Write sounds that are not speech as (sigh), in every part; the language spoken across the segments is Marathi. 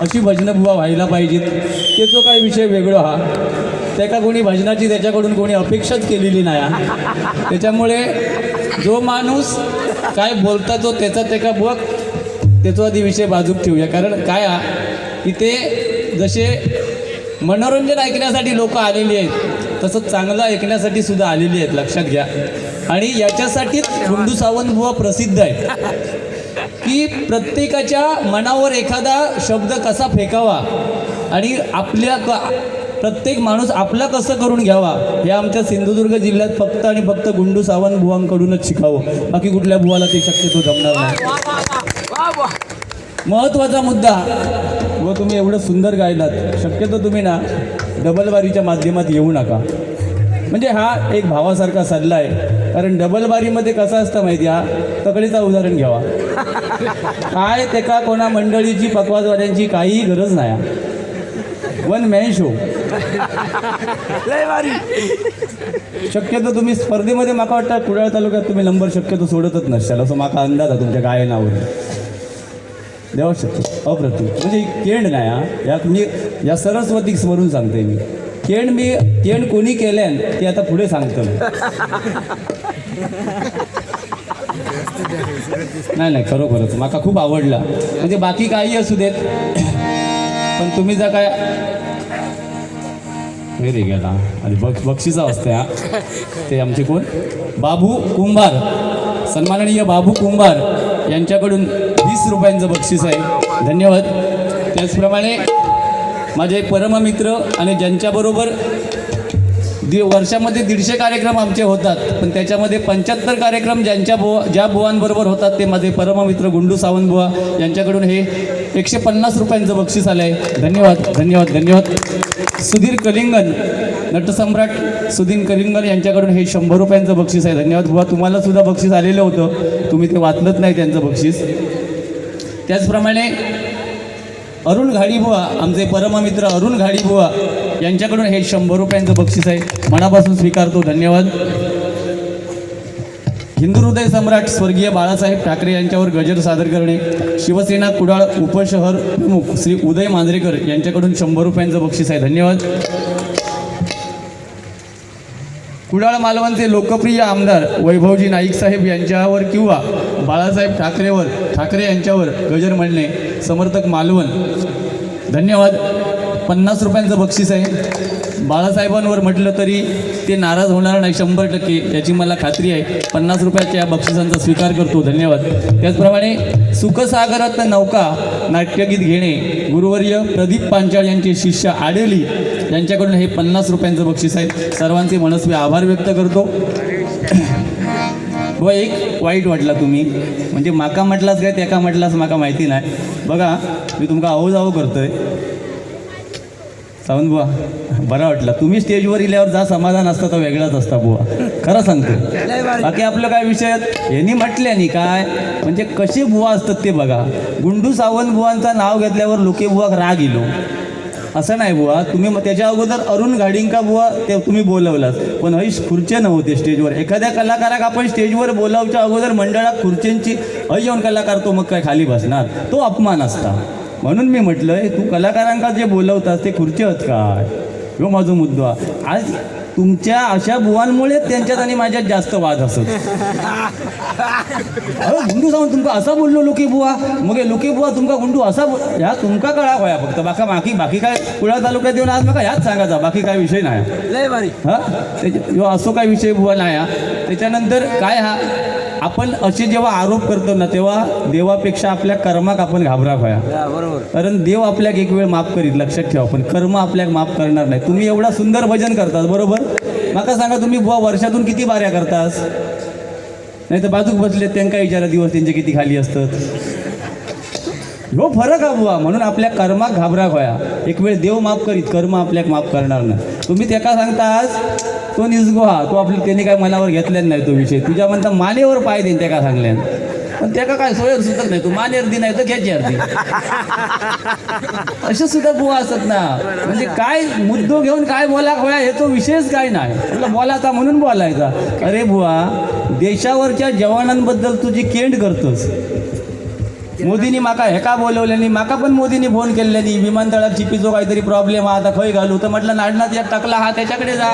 अशी भजनं बुवा व्हायला पाहिजेत. त्याचो काय विषय वेगळो हा. त्याका कोणी भजनाची त्याच्याकडून कोणी अपेक्षाच केलेली नाही हा. त्याच्यामुळे जो माणूस काय बोलता तो त्याचा त्याका बघ त्याचो आधी विषय बाजूक ठेवूया. कारण काय हा इथे जसे मनोरंजन ऐकण्यासाठी लोक आलेली आहेत तसंच चांगलं ऐकण्यासाठी सुद्धा आलेली आहेत लक्षात घ्या. आणि याच्यासाठीच गुंडू सावंत बुवा प्रसिद्ध आहेत. की प्रत्येकाच्या मनावर एखादा शब्द कसा फेकावा आणि आपल्या क प्रत्येक माणूस आपला कसं करून घ्यावा हे आमच्या सिंधुदुर्ग जिल्ह्यात फक्त आणि फक्त गुंडू सावंत बुवांकडूनच शिकावं. बाकी कुठल्या बुवाला ते शक्यतो जमणार नाही. महत्त्वाचा मुद्दा व तुम्ही एवढं सुंदर गायलात. शक्यतो तुम्ही ना डबलबारीच्या माध्यमात येऊ नका. म्हणजे हा एक भावासारखा सल्ला आहे. कारण डबलबारीमध्ये कसं असतं माहिती हा? तकडीचा उदाहरण घ्यावा. काय त्याका कोणा मंडळीची पकवाजवाल्यांची काहीही गरज नाही वन मॅन शो शक्यतो तुम्ही स्पर्धेमध्ये माका वाटतं कुडाळ तालुक्यात तुम्ही नंबर शक्यतो सोडतच नसाल असं माका अंदाज आहे तुमच्या गायनावर देवा शकतो अप्रतिम. म्हणजे केंड नाही हा. या मी या सरस्वतीक स्मरून सांगते मी. केंड मी केंड कोणी केल्यान ते आता पुढे सांगतो नाही नाही खरोखरच. मला खूप आवडला. म्हणजे बाकी काही असू देत. पण तुम्ही जर काय वेरी गेला. आणि बक्ष बक्षिसा असते हा. ते आमचे कोण? बाबू कुंभार. सन्माननीय बाबू कुंभार यांच्याकडून वीस रुपयांचं बक्षीस आहे. धन्यवाद. त्याचप्रमाणे माझे परममित्र आणि ज्यांच्याबरोबर दि वर्षामध्ये दीडशे कार्यक्रम आमचे होतात पण त्याच्यामध्ये पंच्याहत्तर कार्यक्रम ज्यांच्या बुवा ज्या बुवांबरोबर होतात ते माझे परममित्र गुंडू सावंत बुवा यांच्याकडून हे एकशे पन्नास रुपयांचं बक्षीस आलं आहे धन्यवाद धन्यवाद धन्यवाद. सुधीर कलिंगन नटसम्राट सुधीर कलिंगन यांच्याकडून हे शंभर रुपयांचं बक्षीस आहे. धन्यवाद बुवा तुम्हाला सुद्धा बक्षीस आलेलं होतं. तुम्ही ते वाचलंच नाही त्यांचं बक्षीस. त्याचप्रमाणे अरुण घाडीबुवा आमचे परममित्र अरुण घाडीबुवा यांच्याकडून हे शंभर रुपयांचं बक्षीस आहे. मनापासून स्वीकारतो. धन्यवाद. हिंदू हृदय सम्राट स्वर्गीय बाळासाहेब ठाकरे यांच्यावर गजर सादर करणे. शिवसेना कुडाळ उपशहर प्रमुख श्री उदय मांजरेकर यांच्याकडून शंभर रुपयांचं बक्षीस आहे. धन्यवाद. कुडाळ मालवणचे लोकप्रिय आमदार वैभवजी नाईक साहेब यांच्यावर किंवा बाळासाहेब ठाकरेवर ठाकरे यांच्यावर गजर म्हणणे समर्थक मालवण. धन्यवाद. पन्नास रुपयांचं बक्षीस आहे. बाळासाहेबांवर म्हटलं तरी ते नाराज होणार नाही शंभर टक्के. याची मला खात्री आहे. पन्नास रुपयाच्या या बक्षिसांचा स्वीकार करतो. धन्यवाद. त्याचप्रमाणे सुखसागरात नौका नाट्यगीत घेणे गुरुवर्य प्रदीप पांचाळ यांचे शिष्य आडेली यांच्याकडून हे पन्नास रुपयांचं बक्षीस आहे. सर्वांचे मनस्वी आभार व्यक्त करतो. व एक वाईट वाटला तुम्ही. म्हणजे माका म्हटलास काय त्याका म्हटलास माका माहिती नाही. बघा मी तुमका आहो जावं करतोय. सावंत बुवा बरा वाटला. तुम्ही स्टेजवर इल्यावर जा समाधान असतं तर वेगळाच असता बुवा. खरं सांगतो. बाकी आपलं काय विषय यांनी म्हटल्याने काय? म्हणजे कसे बुवा असतात ते बघा. गुंडू सावंत बुवांचा नाव घेतल्यावर लोके बुवा राग इलो असं नाही बुवा. तुम्ही मग त्याच्या अगोदर अरुण घाडिंका बुवा ते तुम्ही बोलवलात. पण हई खुर्चे नव्हते स्टेजवर. एखाद्या कलाकाराक आपण स्टेजवर बोलावच्या अगोदर मंडळात खुर्च्यांची हय येऊन कलाकार तो मग काय खाली बसणार? तो अपमान असता. म्हणून मी म्हटलं तू कलाकारांका जे बोलवतात ते खुर्चे आहेत काय? ह्यो माझा मुद्दा आज तुमच्या अशा बुवांमुळे त्यांच्यात आणि माझ्यात जास्त वाद असत. अहो गुंडू सांगून तुमका असा बोललो लोके बुवा. मग लोके बुवा तुमका गुंडू असा बोल ह्या तुमका कळा होया फक्त. बाका बाकी बाकी काय कुळा तालुक्यात येऊन आज नका ह्याच सांगायचा बाकी काय विषय नाही हा? त्याच्या असो काय विषय बुवा नाही हा त्याच्यानंतर काय हा? आपण असे जेव्हा आरोप करतो ना तेव्हा देवापेक्षा आपल्या कर्माक आपण घाबरा होया. हा, बरोबर. कारण देव आपल्याक एक वेळ माफ करीत लक्षात ठेवा. पण कर्म आपल्याक माफ करणार नाही. तुम्ही एवढा सुंदर भजन करतास बरोबर? माका सांगा तुम्ही बुवा वर्षातून किती बाऱ्या करतास? नाही तर बाजूक बसले त्यांका विचारा दिवस त्यांचे किती खाली असतात? हो फरक हा बुवा म्हणून आपल्या कर्माक घाबरा होया एक वेळ देव माफ करीत कर्म आपल्याक माफ करणार नाही. तुम्ही त्याका सांगतास तो निसगो हा तो आपल्या त्याने काय मनावर घेतल्यान नाही तो विषय. तुझ्या म्हणता मानेवर पाय देईन त्याका सांगल्यान. पण त्याका काय सोयर सुचत नाही तू मानेर दी नाही तर घ्यायची अर्धी (laughs) असे सुद्धा बुवा असत ना. म्हणजे काय मुद्दो घेऊन काय बोला होया हे तो विषयच काय नाही. तुला बोलायचा म्हणून बोलायचा. अरे बुवा देशावरच्या जवानांबद्दल तुझी केंड करतोस मोदींनी माका हेका बोलवल्यानी माका पण मोदींनी फोन केल्यानी विमानतळात चिपीचो काहीतरी प्रॉब्लेम हा आता खंय घालू? तर म्हटलं नाडणात यात टाकला हा त्याच्याकडे जा.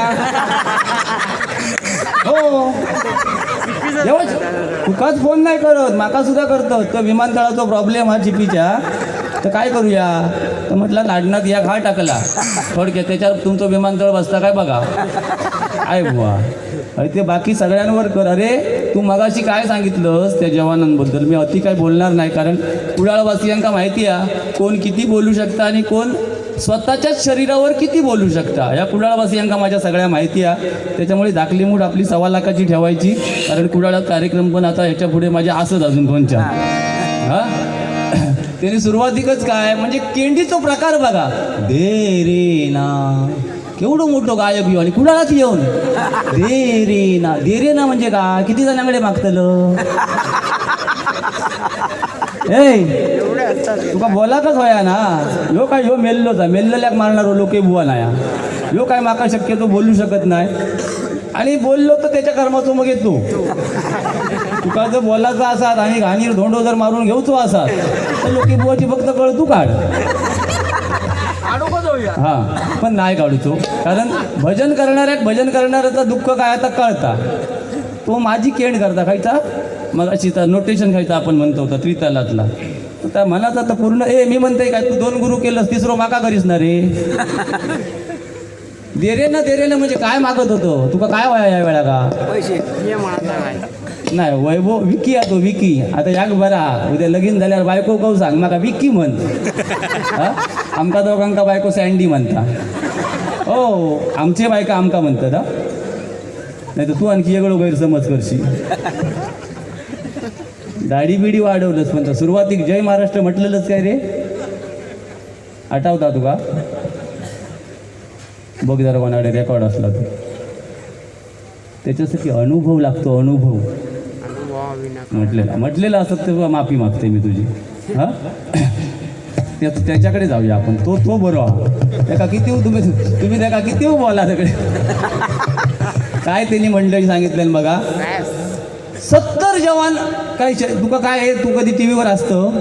हो. तुकाच फोन नाही करत. माका सुद्धा करतो. तो विमानतळाचा प्रॉब्लेम हा चिपीच्या तर काय करूया? तर म्हटलं नाडनाथ या घा टाकला. थोडक्यात त्याच्यावर तुमचं विमानतळ बसता काय बघा. आहे बुवा. अरे ते बाकी सगळ्यांवर कर. अरे तू मगाशी काय सांगितलंस त्या जवानांबद्दल? मी अति काय बोलणार नाही कारण कुडाळवासियांका माहिती आहे कोण किती बोलू शकता आणि कोण स्वतःच्याच शरीरावर किती बोलू शकता. या कुडाळवासियांका माझ्या सगळ्या माहिती आहे. त्याच्यामुळे दाखली मूठ आपली सव्वा लाखाची ठेवायची कारण कुडाळात कार्यक्रम पण आता ह्याच्या पुढे माझ्या असत अजून कोणच्या हां? त्यांनी सुरुवातीकच काय म्हणजे केंडीचा प्रकार बघा. दे रे ना. केवढं मोठं गायक येऊ आणि कुणालाच येऊन दे रे ना. दे रे ना म्हणजे का किती जणांकडे मागतलं? ए तुका बोलातच होया ना. ह्यो काय ह्यो मेल्लोचा मेल्लल्याक मारणार लोके बुवा ना ह्यो काय माका शक्यतो बोलू शकत नाही आणि बोललो तर त्याच्या कर्माचो मग येतो. तुका जर बोलायचं असात आणि घाणीर धोंडो जर मारून घेऊचो असात तर लोके बुवाची फक्त कळ तू काढ. हा पण नाही काढूचो कारण भजन करणाऱ्याक भजन करणाऱ्याचं दुःख काय आता कळता. तो माझी केंड करता खायचा? मग अशी तर नोटेशन खायचा आपण म्हणतो होता त्रितालातला. त्या मनात आता पूर्ण ए मी म्हणते काय तू दोन गुरु केलंस तिसरो माका करीस ना रे? देरे ना देरे ना म्हणजे काय मागत होतो? तुका काय वया या वेळा का पैसे नाही वैभव विकी आहे तो विकी. आता याक बरा. उद्या लगीन झाल्यावर बायको कव सांग? म्हाका विकी म्हण. आमकां आमका दोघांका बायको सँडी म्हणता. हो आमचे बायका आमका म्हणतात हा? नाही तर तू आणखी वेगळं गैरसमज करशी दाढी बिडी वाढवलंस म्हणता. सुरुवातीक जय महाराष्ट्र म्हटलेलंच काय रे? आठवता तुका? बघ जरा कोणाकडे रेकॉर्ड असला तू त्याच्यासाठी अनुभव लागतो अनुभव. म्हटलेला म्हटलेलं असत तर माफी मागते मी तुझी. हा? त्या त्याच्याकडे जाऊया आपण. तो तो बरो हा त्याका किती तुम्ही तुम्ही त्याका किती बोला सगळे काय त्यांनी मंडळी सांगितलं बघा? सत्तर जवान काय तुका काय आहे? तू कधी टी व्हीवर असतं?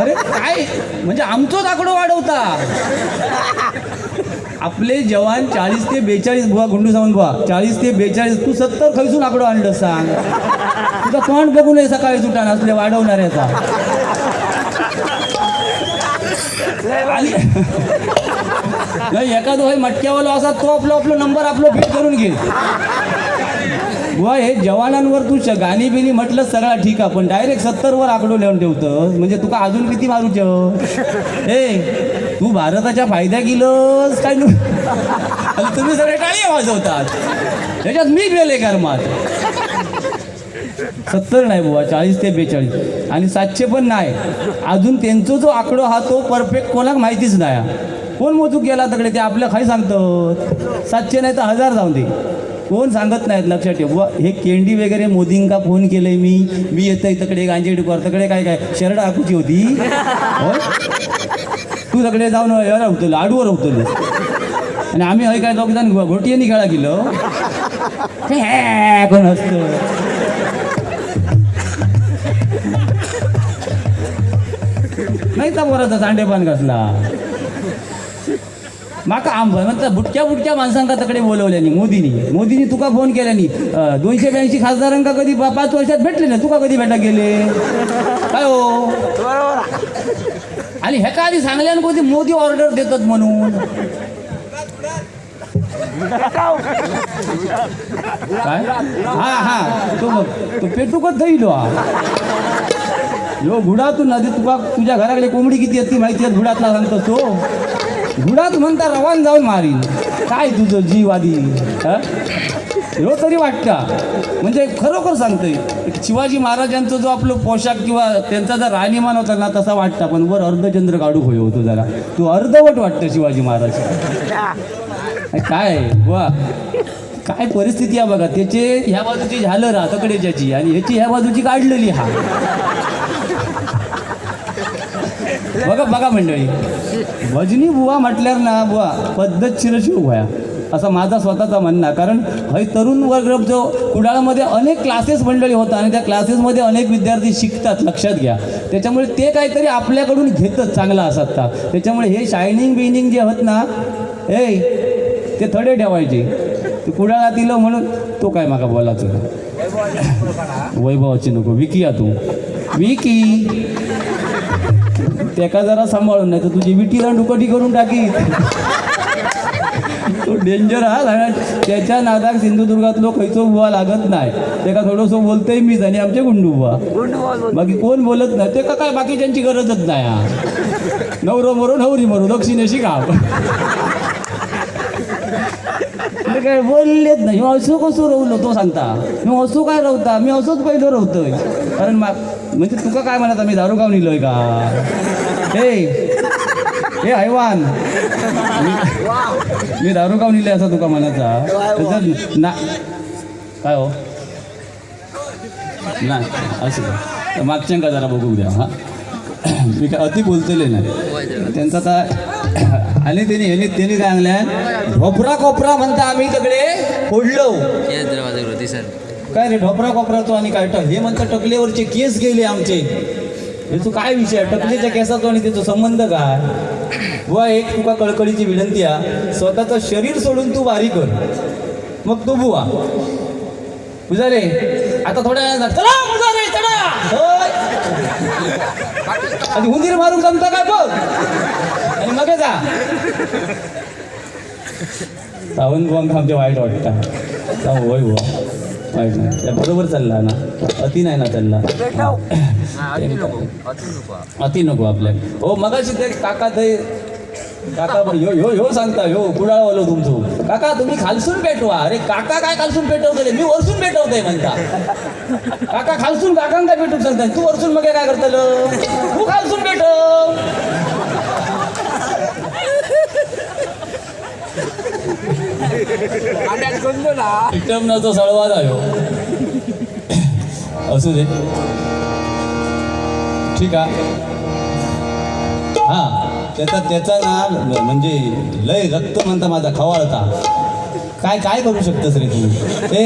अरे काय? म्हणजे आमचोच आकडो वाढवता. आपले जवान चाळीस ते बेचाळीस बुवा गुंडू सावंत बुवा चाळीस ते बेचाळीस तू सत्तर खैसून आकडो आणलं सांग. तुझा तोंड बघू नये सकाळी सुटान असले वाढवणाऱ्याचा आणि नाही एखादं होय मटक्यावाला असा तो आपलं आपलं नंबर आपलं फिट करून घे बुवा हे जवानांवर तू गाणी बिनी म्हटलं सगळा ठीक आहे पण डायरेक्ट सत्तरवर आकडो लिहून ठेवतं म्हणजे तुका अजून किती मारूच? ए तू भारताच्या फायद्या गेलोस काय आणि तुम्ही सगळे टाळी वाजवतात. त्याच्यात मी गेले कर्मात. सत्तर नाही बुवा चाळीस ते बेचाळीस. आणि सातशे पण नाही. अजून त्यांचा जो आकडो हा तो परफेक्ट कोणाक माहितीच नाही. कोण मोजूक गेला तकडे? ते आपल्या खाली सांगतात. सातशे नाही तर हजार जाऊन दे. कोण सांगत नाहीत? लक्षात ठेव. बुवा हे केंडी वगैरे मोदींका फोन केलंय मी. मी येतोय तिकडे गांजे डुकर तकडे काय काय? शरड आखूची होती. तू सगळे जाऊन यार होतलो आडवर आणि आम्ही हय काय दोघ जण खेळा गेलो? हे कोण असतं नाही तर बरं सांडेपान कसला माका आंब म्हणता बुटक्या बुटक्या माणसांका तकडे बोलवल्यानी मोदीनी. मोदीनी तुका फोन केल्यानी दोनशे ब्याऐंशी खासदारांका कधी पाच वर्षात भेटले ना तुका कधी भेटा गेले? काय हो? आणि ह्याका आधी सांगल्यान कधी मोदी ऑर्डर देतात म्हणून? काय? हा हा. तो बघ तो पेटूकच जाईल हा. यो घुडातून नदी तुका तुझ्या घराकडे कोंबडी किती असती माहिती आहे? घुडातला सांगतो तो. घुडात म्हणता रवान जाऊन मारीन. काय तुझं जीव आधी हो तरी वाटता. म्हणजे खरोखर सांगतोय शिवाजी महाराजांचा जो आपलं पोशाख किंवा त्यांचा जर राहणीमान होता ना तसा वाटता पण वर अर्धचंद्र काढू होय होतो जरा. तू अर्धवट वाटतं शिवाजी महाराज. काय? वा. काय परिस्थिती आहे बघा. त्याचे ह्या बाजूची झालं रा तकडेच्याची आणि ह्याची ह्या बाजूची काढलेली हा. बघा बघा मंडळी. भजनी बुवा म्हटल्यावर ना बुवा पद्धतशीर शिव भया असा माझा स्वतःचा म्हणणं कारण हय तरुण वर्ग जो कुडाळमध्ये अनेक क्लासेस मंडळी होतात आणि त्या क्लासेसमध्ये अनेक विद्यार्थी शिकतात लक्षात घ्या. त्याच्यामुळे ते काहीतरी आपल्याकडून घेतच चांगला असतात त्याच्यामुळे हे शायनिंग बिनिंग जे होत ना हे ते थोडे ठेवायचे. ते कुडाळात दिलं म्हणून तो काय माका बोलायचं? वैभवाची नको विकी या तू. विकी. त्याका जरा सांभाळून नाही तर तुझी विटीला डुकटी करून टाकी? तो डेंजर हा कारण त्याच्या नादाक सिंधुदुर्गातलो खयचो बुवा लागत नाही. त्याका थोडंसं बोलतोय मीच आणि आमचे गुंडू बाकी कोण बोलत नाही. ते का काय बाकीच्यांची गरजच नाही हा. नवरो मरो नवरी मरो दक्षिणेशी का ते काय बोललेच नाही. मी असं कसं रवलो तो सांगता? मी असो काय रवता? मी असोच पहिलं रवतोय. कारण म्हणजे तुका काय म्हणत मी दारू गाव निलोय का? हे हे हैवान मी- दारू गाव निले असं तुका म्हणायचा? त्याचं ना काय हो? नाही असं का? मागच्या का जरा बघू द्या हा. मी काय अति बोलतले नाही. त्यांचा काय आणि त्यांनी यांनी त्यांनी आणल्या? ढोपरा कोपरा म्हणता आम्ही तिकडे फोडलो. काय रे ढोपरा कोपराचो आणि काय हे म्हणता टकलेवरचे केस गेले आमचे. याचो काय विषय टकलेच्या केसाचो आणि त्याचा संबंध काय? बुवा एक तुका कळकळीची विनंती आहे स्वतःचं शरीर सोडून तू बारी कर. मग तू बुवा. बुजारे आता थोड्या वेळानं चला बुजारे चला. आणि उंदीर मारून जमता काय बघ? आणि मग जा. सावंत बंग आमचे वाईट वाटतं. होय बुवा. वाईट नाही त्या बरोबर चालला ना. अति नाही ना चालला. अति नको आपल्या. हो मगाशी ते काका ते काका पण ह्यो ह्यो ह्यो सांगता ह्यो कुडाळवालो तुमचो. काका तुम्ही खालसून पेटवा. अरे काका काय खालसून पेटवतले मी वरसून पेटवतोय म्हणता. काका खालसून काकांका पेटूक सांगताय? तू वरसून मग काय करतलं? तू खालसून पेटव. विटमनाचा सळवाद आहे हो. असू दे ठीक आहे हा त्याचा त्याचा ना म्हणजे लय रक्त म्हणता माझा खवाळता काय काय करू शकतस रे तू ए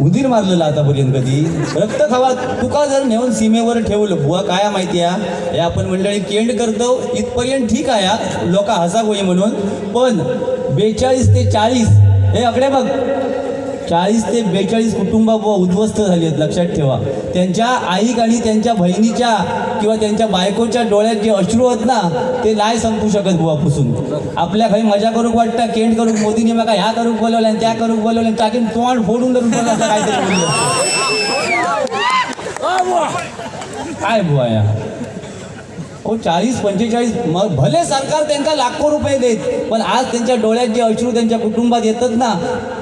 उदीर मारलेला आतापर्यंत कधी रक्त खवा तुका जर नेऊन सीमेवर ठेवलं बुवा काय माहिती आहे हे आपण मंडळी केंड करतो इथपर्यंत ठीक आहे हा. लोक हसा होई म्हणून पण बेचाळीस ते चाळीस. हे आकडे बघ. चाळीस ते बेचाळीस कुटुंब बुवा उद्ध्वस्त झाली आहेत लक्षात ठेवा. त्यांच्या आईक आणि त्यांच्या बहिणीच्या किंवा त्यांच्या बायकोच्या डोळ्यात जे अश्रू आहेत ना ते नाही संपू शकत बुवा पुसून आपल्या काही मजा करूक वाटतं केंड करूक मोदीने मग ह्या करूक बोलवल्या आणि त्या करूक बोलवल्या आणि टाकीन तोंड फोडून धरून बोलला असं काहीतरी काय बुवा या? हो चाळीस पंचेचाळीस मग भले सरकार त्यांना लाखो रुपये देत पण आज त्यांच्या डोळ्यात जे अश्रू त्यांच्या कुटुंबात येतात ना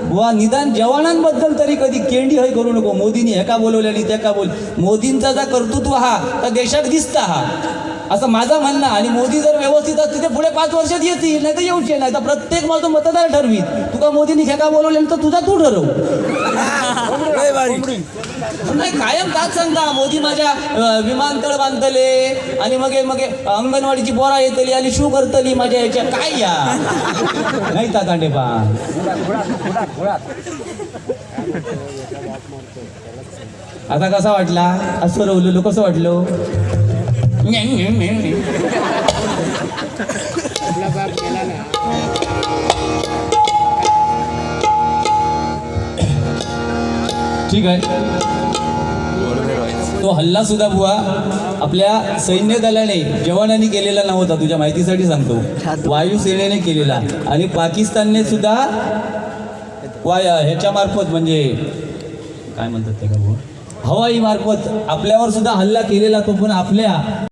बुवा निदान जवानांबद्दल तरी कधी केंडी हय करू नको. मोदींनी हे का बोलवलेली त्या का बोल? मोदींचा जर कर्तृत्व हा तर देशात दिसता हा. असं माझं म्हणणं आणि मोदी जर व्यवस्थित असतील ते पुढे पाच वर्षात येतील नाही तर येऊचे नाही तर प्रत्येक माझं मतदार ठरवीत तुका मोदींनी ह्याका बोलवले तर तुझा तू ठरव. नाही कायम काच सांगता. मोदी माझ्या विमानतळ बांधतले आणि मग मग अंगणवाडीची बोरा येतली आणि शू करतली माझ्या याच्या काय या? नाही ता तांडे पा आता कसा वाटला? असं रवलेलो कसं वाटलो? आपला बाप गेला ना ठीक आहे. तो हल्ला सुद्धा बुवा आपल्या सैन्य दलाने जवानांनी केलेला नव्हता. तुझ्या माहितीसाठी सांगतो. वायुसेनेने केलेला. आणि पाकिस्तानने सुद्धा वाया ह्याच्या मार्फत म्हणजे काय म्हणतात ते का बुवा? हवाई मार्फत आपल्यावर सुद्धा हल्ला केलेला तो पण आपल्या